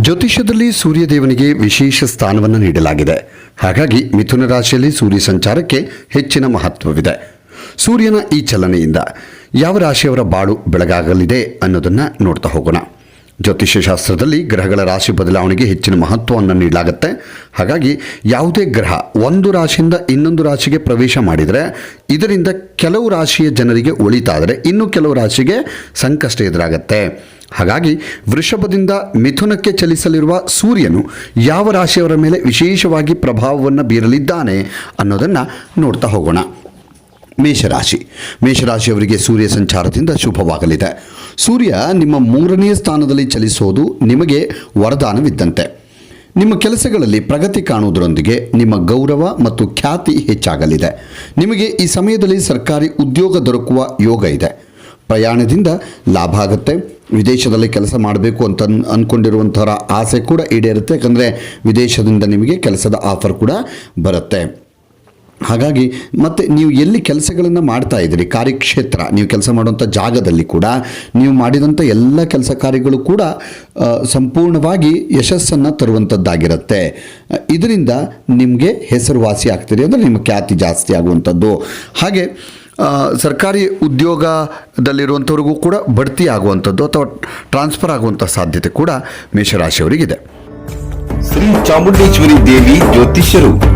ಜ್ಯೋತಿಷ್ಯದಲ್ಲಿ ಸೂರ್ಯದೇವನಿಗೆ ವಿಶೇಷ ಸ್ಥಾನವನ್ನು ನೀಡಲಾಗಿದೆ. ಹಾಗಾಗಿ ಮಿಥುನ ರಾಶಿಯಲ್ಲಿ ಸೂರ್ಯ ಸಂಚಾರಕ್ಕೆ ಹೆಚ್ಚಿನ ಮಹತ್ವವಿದೆ. ಸೂರ್ಯನ ಈ ಚಲನೆಯಿಂದ ಯಾವ ರಾಶಿಯವರ ಬಾಳು ಬೆಳಗಾಗಲಿದೆ ಅನ್ನೋದನ್ನು ನೋಡ್ತಾ ಹೋಗೋಣ. ಜ್ಯೋತಿಷ್ಯ ಶಾಸ್ತ್ರದಲ್ಲಿ ಗ್ರಹಗಳ ರಾಶಿ ಬದಲಾವಣೆಗೆ ಹೆಚ್ಚಿನ ಮಹತ್ವವನ್ನು ನೀಡಲಾಗುತ್ತೆ. ಹಾಗಾಗಿ ಯಾವುದೇ ಗ್ರಹ ಒಂದು ರಾಶಿಯಿಂದ ಇನ್ನೊಂದು ರಾಶಿಗೆ ಪ್ರವೇಶ ಮಾಡಿದರೆ ಇದರಿಂದ ಕೆಲವು ರಾಶಿಯ ಜನರಿಗೆ ಒಳಿತಾದರೆ ಇನ್ನು ಕೆಲವು ರಾಶಿಗೆ ಸಂಕಷ್ಟ ಎದುರಾಗತ್ತೆ. ಹಾಗಾಗಿ ವೃಷಭದಿಂದ ಮಿಥುನಕ್ಕೆ ಚಲಿಸಲಿರುವ ಸೂರ್ಯನು ಯಾವ ರಾಶಿಯವರ ಮೇಲೆ ವಿಶೇಷವಾಗಿ ಪ್ರಭಾವವನ್ನು ಬೀರಲಿದ್ದಾನೆ ಅನ್ನೋದನ್ನು ನೋಡ್ತಾ ಹೋಗೋಣ. ಮೇಷರಾಶಿ. ಮೇಷರಾಶಿಯವರಿಗೆ ಸೂರ್ಯ ಸಂಚಾರದಿಂದ ಶುಭವಾಗಲಿದೆ. ಸೂರ್ಯ ನಿಮ್ಮ ಮೂರನೇ ಸ್ಥಾನದಲ್ಲಿ ಚಲಿಸೋದು ನಿಮಗೆ ವರದಾನವಿದ್ದಂತೆ. ನಿಮ್ಮ ಕೆಲಸಗಳಲ್ಲಿ ಪ್ರಗತಿ ಕಾಣುವುದರೊಂದಿಗೆ ನಿಮ್ಮ ಗೌರವ ಮತ್ತು ಖ್ಯಾತಿ ಹೆಚ್ಚಾಗಲಿದೆ. ನಿಮಗೆ ಈ ಸಮಯದಲ್ಲಿ ಸರ್ಕಾರಿ ಉದ್ಯೋಗ ದೊರಕುವ ಯೋಗ ಇದೆ. ಪ್ರಯಾಣದಿಂದ ಲಾಭ ಆಗುತ್ತೆ. ವಿದೇಶದಲ್ಲಿ ಕೆಲಸ ಮಾಡಬೇಕು ಅಂತ ಅಂದ್ಕೊಂಡಿರುವಂಥವರ ಆಸೆ ಕೂಡ ಈಡೇರುತ್ತೆ. ಯಾಕಂದರೆ ವಿದೇಶದಿಂದ ನಿಮಗೆ ಕೆಲಸದ ಆಫರ್ ಕೂಡ ಬರುತ್ತೆ. ಹಾಗಾಗಿ ಮತ್ತೆ ನೀವು ಎಲ್ಲಿ ಕೆಲಸಗಳನ್ನು ಮಾಡ್ತಾ ಇದ್ದೀರಿ, ಕಾರ್ಯಕ್ಷೇತ್ರ, ನೀವು ಕೆಲಸ ಮಾಡುವಂಥ ಜಾಗದಲ್ಲಿ ಕೂಡ, ನೀವು ಮಾಡಿದಂಥ ಎಲ್ಲ ಕೆಲಸ ಕಾರ್ಯಗಳು ಕೂಡ ಸಂಪೂರ್ಣವಾಗಿ ಯಶಸ್ಸನ್ನು ತರುವಂಥದ್ದಾಗಿರುತ್ತೆ ಇದರಿಂದ ನಿಮಗೆ ಹೆಸರುವಾಸಿ ಆಗ್ತೀರಿ ಅಂದರೆ ನಿಮ್ಮ ಖ್ಯಾತಿ ಜಾಸ್ತಿ ಆಗುವಂಥದ್ದು ಹಾಗೆ ಸರ್ಕಾರಿ ಉದ್ಯೋಗದಲ್ಲಿರುವಂಥವ್ರಿಗೂ ಕೂಡ ಬಡ್ತಿ ಆಗುವಂಥದ್ದು ಅಥವಾ ಟ್ರಾನ್ಸ್ಫರ್ ಆಗುವಂಥ ಸಾಧ್ಯತೆ ಕೂಡ ಮೇಷರಾಶಿಯವರಿಗಿದೆ. ಶ್ರೀ ಚಾಮುಂಡೇಶ್ವರಿ ದೇವಿ ಜ್ಯೋತಿಷ್ಯರು.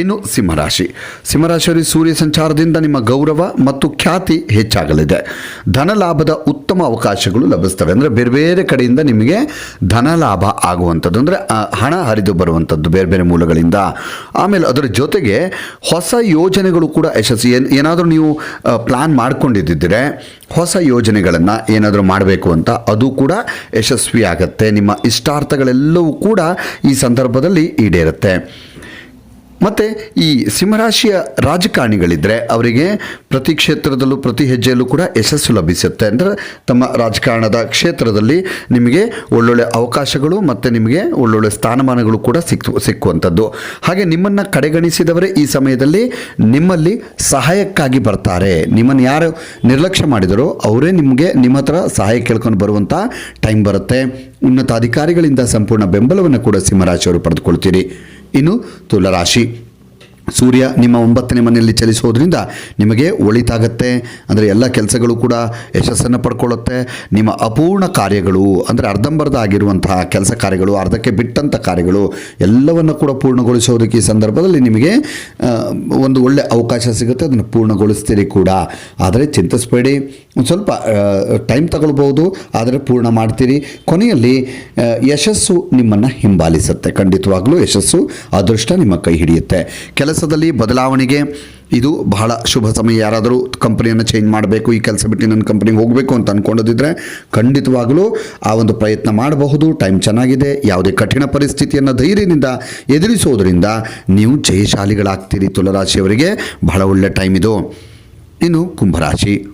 ಇನ್ನು ಸಿಂಹರಾಶಿ. ಸಿಂಹರಾಶಿಯಲ್ಲಿ ಸೂರ್ಯ ಸಂಚಾರದಿಂದ ನಿಮ್ಮ ಗೌರವ ಮತ್ತು ಖ್ಯಾತಿ ಹೆಚ್ಚಾಗಲಿದೆ. ಧನ ಲಾಭದ ಉತ್ತಮ ಅವಕಾಶಗಳು ಲಭಿಸ್ತವೆ. ಅಂದರೆ ಬೇರೆ ಬೇರೆ ಕಡೆಯಿಂದ ನಿಮಗೆ ಧನ ಲಾಭ ಆಗುವಂಥದ್ದು. ಅಂದರೆ ಹಣ ಹರಿದು ಬರುವಂಥದ್ದು ಬೇರೆ ಬೇರೆ ಮೂಲಗಳಿಂದ. ಆಮೇಲೆ ಅದರ ಜೊತೆಗೆ ಹೊಸ ಯೋಜನೆಗಳು ಕೂಡ ಯಶಸ್ವಿ. ಏನು, ಏನಾದರೂ ನೀವು ಪ್ಲ್ಯಾನ್ ಮಾಡ್ಕೊಂಡಿದ್ದಿದ್ರೆ ಹೊಸ ಯೋಜನೆಗಳನ್ನು ಏನಾದರೂ ಮಾಡಬೇಕು ಅಂತ ಅದು ಕೂಡ ಯಶಸ್ವಿ ನಿಮ್ಮ ಇಷ್ಟಾರ್ಥಗಳೆಲ್ಲವೂ ಕೂಡ ಈ ಸಂದರ್ಭದಲ್ಲಿ ಈಡೇರುತ್ತೆ. ಮತ್ತು ಈ ಸಿಂಹರಾಶಿಯ ರಾಜಕಾರಣಿಗಳಿದ್ದರೆ ಅವರಿಗೆ ಪ್ರತಿ ಕ್ಷೇತ್ರದಲ್ಲೂ, ಪ್ರತಿ ಹೆಜ್ಜೆಯಲ್ಲೂ ಕೂಡ ಯಶಸ್ಸು ಲಭಿಸುತ್ತೆ. ಅಂದರೆ ತಮ್ಮ ರಾಜಕಾರಣದ ಕ್ಷೇತ್ರದಲ್ಲಿ ನಿಮಗೆ ಒಳ್ಳೊಳ್ಳೆ ಅವಕಾಶಗಳು ಮತ್ತು ನಿಮಗೆ ಒಳ್ಳೊಳ್ಳೆ ಸ್ಥಾನಮಾನಗಳು ಕೂಡ ಸಿಕ್ಕು, ಸಿಕ್ಕುವಂಥದ್ದು. ಹಾಗೆ ನಿಮ್ಮನ್ನು ಕಡೆಗಣಿಸಿದವರೇ ಈ ಸಮಯದಲ್ಲಿ ನಿಮ್ಮಲ್ಲಿ ಸಹಾಯಕ್ಕಾಗಿ ಬರ್ತಾರೆ. ನಿಮ್ಮನ್ನು ಯಾರು ನಿರ್ಲಕ್ಷ್ಯ ಮಾಡಿದರೋ ಅವರೇ ನಿಮಗೆ ನಿಮ್ಮ ಹತ್ರ ಸಹಾಯ ಕೇಳ್ಕೊಂಡು ಬರುವಂಥ ಟೈಮ್ ಬರುತ್ತೆ. ಉನ್ನತ ಅಧಿಕಾರಿಗಳಿಂದ ಸಂಪೂರ್ಣ ಬೆಂಬಲವನ್ನು ಕೂಡ ಸಿಂಹರಾಶಿಯವರು ಪಡೆದುಕೊಳ್ತೀರಿ. ಇನ್ನು ತುಲರಾಶಿ ಸೂರ್ಯ ನಿಮ್ಮ ಒಂಬತ್ತನೇ ಮನೆಯಲ್ಲಿ ಚಲಿಸೋದ್ರಿಂದ ನಿಮಗೆ ಒಳಿತಾಗತ್ತೆ. ಅಂದರೆ ಎಲ್ಲ ಕೆಲಸಗಳು ಕೂಡ ಯಶಸ್ಸನ್ನು ಪಡ್ಕೊಳ್ಳುತ್ತೆ. ನಿಮ್ಮ ಅಪೂರ್ಣ ಕಾರ್ಯಗಳು, ಅಂದರೆ ಅರ್ಧಂಬರ್ಧ ಆಗಿರುವಂತಹ ಕೆಲಸ ಕಾರ್ಯಗಳು, ಅರ್ಧಕ್ಕೆ ಬಿಟ್ಟಂಥ ಕಾರ್ಯಗಳು, ಎಲ್ಲವನ್ನು ಕೂಡ ಪೂರ್ಣಗೊಳಿಸೋದಕ್ಕೆ ಈ ಸಂದರ್ಭದಲ್ಲಿ ನಿಮಗೆ ಒಂದು ಒಳ್ಳೆ ಅವಕಾಶ ಸಿಗುತ್ತೆ. ಅದನ್ನು ಪೂರ್ಣಗೊಳಿಸ್ತೀರಿ ಕೂಡ. ಆದರೆ ಚಿಂತಿಸಬೇಡಿ. ಒಂದು ಸ್ವಲ್ಪ ಟೈಮ್ ತಗೊಳ್ಬೋದು ಆದರೆ ಪೂರ್ಣ ಮಾಡ್ತೀರಿ. ಕೊನೆಯಲ್ಲಿ ಯಶಸ್ಸು ನಿಮ್ಮನ್ನು ಹಿಂಬಾಲಿಸುತ್ತೆ. ಖಂಡಿತವಾಗ್ಲೂ ಯಶಸ್ಸು, ಅದೃಷ್ಟ ನಿಮ್ಮ ಕೈ ಹಿಡಿಯುತ್ತೆ. ಕೆಲಸದಲ್ಲಿ ಬದಲಾವಣೆಗೆ ಇದು ಬಹಳ ಶುಭ ಸಮಯ. ಯಾರಾದರೂ ಕಂಪ್ನಿಯನ್ನು ಚೇಂಜ್ ಮಾಡಬೇಕು, ಈ ಕೆಲಸ ಬಿಟ್ಟು ನನ್ನ ಕಂಪ್ನಿಗೆ ಹೋಗಬೇಕು ಅಂತ ಅಂದ್ಕೊಂಡಿದ್ರೆ ಖಂಡಿತವಾಗಲೂ ಆ ಒಂದು ಪ್ರಯತ್ನ ಮಾಡಬಹುದು. ಟೈಮ್ ಚೆನ್ನಾಗಿದೆ. ಯಾವುದೇ ಕಠಿಣ ಪರಿಸ್ಥಿತಿಯನ್ನು ಧೈರ್ಯದಿಂದ ಎದುರಿಸೋದರಿಂದ ನೀವು ಜಯಶಾಲಿಗಳಾಗ್ತೀರಿ ತುಲರಾಶಿಯವರಿಗೆ. ಬಹಳ ಒಳ್ಳೆ ಟೈಮ್ ಇದು. ಇನ್ನು ಕುಂಭರಾಶಿ.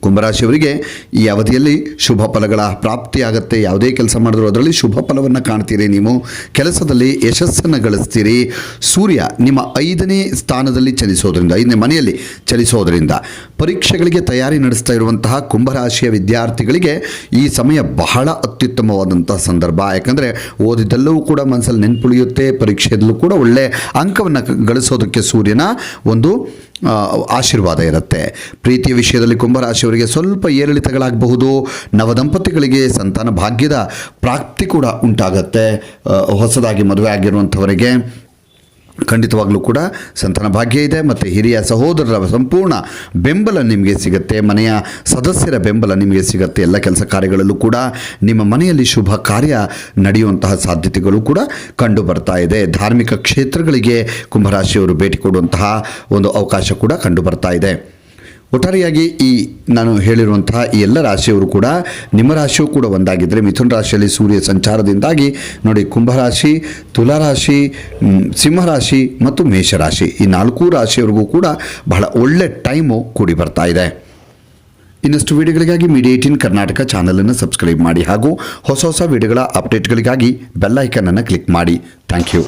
ಕುಂಭರಾಶಿಯವರಿಗೆ ಈ ಅವಧಿಯಲ್ಲಿ ಶುಭ ಫಲಗಳ ಪ್ರಾಪ್ತಿಯಾಗುತ್ತೆ. ಯಾವುದೇ ಕೆಲಸ ಮಾಡಿದ್ರು ಅದರಲ್ಲಿ ಶುಭ ಫಲವನ್ನು ಕಾಣ್ತೀರಿ ನೀವು. ಕೆಲಸದಲ್ಲಿ ಯಶಸ್ಸನ್ನು ಗಳಿಸ್ತೀರಿ. ಸೂರ್ಯ ನಿಮ್ಮ ಐದನೇ ಸ್ಥಾನದಲ್ಲಿ ಚಲಿಸೋದ್ರಿಂದ, ಐದನೇ ಮನೆಯಲ್ಲಿ ಚಲಿಸೋದ್ರಿಂದ, ಪರೀಕ್ಷೆಗಳಿಗೆ ತಯಾರಿ ನಡೆಸ್ತಾ ಇರುವಂತಹ ಕುಂಭರಾಶಿಯ ವಿದ್ಯಾರ್ಥಿಗಳಿಗೆ ಈ ಸಮಯ ಬಹಳ ಅತ್ಯುತ್ತಮವಾದಂತಹ ಸಂದರ್ಭ. ಯಾಕಂದರೆ ಓದಿದ್ದೆಲ್ಲವೂ ಕೂಡ ಮನಸ್ಸಲ್ಲಿ ನೆನ್ಪುಳಿಯುತ್ತೆ, ಪರೀಕ್ಷೆಯಲ್ಲೂ ಕೂಡ ಒಳ್ಳೆ ಅಂಕವನ್ನು ಗಳಿಸೋದಕ್ಕೆ ಸೂರ್ಯನ ಒಂದು ಆಶೀರ್ವಾದ ಇರುತ್ತೆ. ಪ್ರೀತಿಯ ವಿಷಯದಲ್ಲಿ ಕುಂಭರಾಶಿಯವರಿಗೆ ಸ್ವಲ್ಪ ಏರಿಳಿತಗಳಾಗಬಹುದು. ನವದಂಪತಿಗಳಿಗೆ ಸಂತಾನ ಭಾಗ್ಯದ ಪ್ರಾಪ್ತಿ ಕೂಡ ಉಂಟಾಗತ್ತೆ. ಹೊಸದಾಗಿ ಮದುವೆ ಆಗಿರುವಂಥವರಿಗೆ. ಖಂಡಿತವಾಗ್ಲೂ ಕೂಡ ಸಂತಾನ ಭಾಗ್ಯ ಇದೆ ಮತ್ತು ಹಿರಿಯ ಸಹೋದರರ ಸಂಪೂರ್ಣ ಬೆಂಬಲ ನಿಮಗೆ ಸಿಗುತ್ತೆ, ಮನೆಯ ಸದಸ್ಯರ ಬೆಂಬಲ ನಿಮಗೆ ಸಿಗುತ್ತೆ, ಎಲ್ಲ ಕೆಲಸ ಕಾರ್ಯಗಳಲ್ಲೂ ಕೂಡ ನಿಮ್ಮ ಮನೆಯಲ್ಲಿ ಶುಭ ಕಾರ್ಯ ನಡೆಯುವಂತಹ ಸಾಧ್ಯತೆಗಳು ಕೂಡ ಕಂಡು ಬರ್ತಾ ಇದೆ. ಧಾರ್ಮಿಕ ಕ್ಷೇತ್ರಗಳಿಗೆ ಕುಂಭರಾಶಿಯವರು ಭೇಟಿ ಕೊಡುವಂತಹ ಒಂದು ಅವಕಾಶ ಕೂಡ ಕಂಡು ಬರ್ತಾ ಇದೆ. ಒಟ್ಟಾರೆಯಾಗಿ ಈ ನಾನು ಹೇಳಿರುವಂತಹ ಈ ಎಲ್ಲ ರಾಶಿಯವರು ಕೂಡ ನಿಮ್ಮ ರಾಶಿಯೂ ಕೂಡ ಒಂದಾಗಿದ್ದರೆ ಮಿಥುನ ರಾಶಿಯಲ್ಲಿ ಸೂರ್ಯ ಸಂಚಾರದಿಂದಾಗಿ ನೋಡಿ ಕುಂಭರಾಶಿ ತುಲಾರಾಶಿ ಸಿಂಹರಾಶಿ ಮತ್ತು ಮೇಷರಾಶಿ ಈ ನಾಲ್ಕು ರಾಶಿಯವರಿಗೂ ಕೂಡ ಬಹಳ ಒಳ್ಳೆ ಟೈಮು ಕೂಡಿ ಬರ್ತಾ ಇದೆ. ಇನ್ನಷ್ಟು ವಿಡಿಯೋಗಳಿಗಾಗಿ ಮೀಡಿಯಾ ಏಟೀನ್ ಕರ್ನಾಟಕ ಚಾನಲನ್ನು ಸಬ್ಸ್ಕ್ರೈಬ್ ಮಾಡಿ ಹಾಗೂ ಹೊಸ ಹೊಸ ವಿಡಿಯೋಗಳ ಅಪ್ಡೇಟ್ಗಳಿಗಾಗಿ ಬೆಲ್ ಐಕನನ್ನು ಕ್ಲಿಕ್ ಮಾಡಿ. Thank you.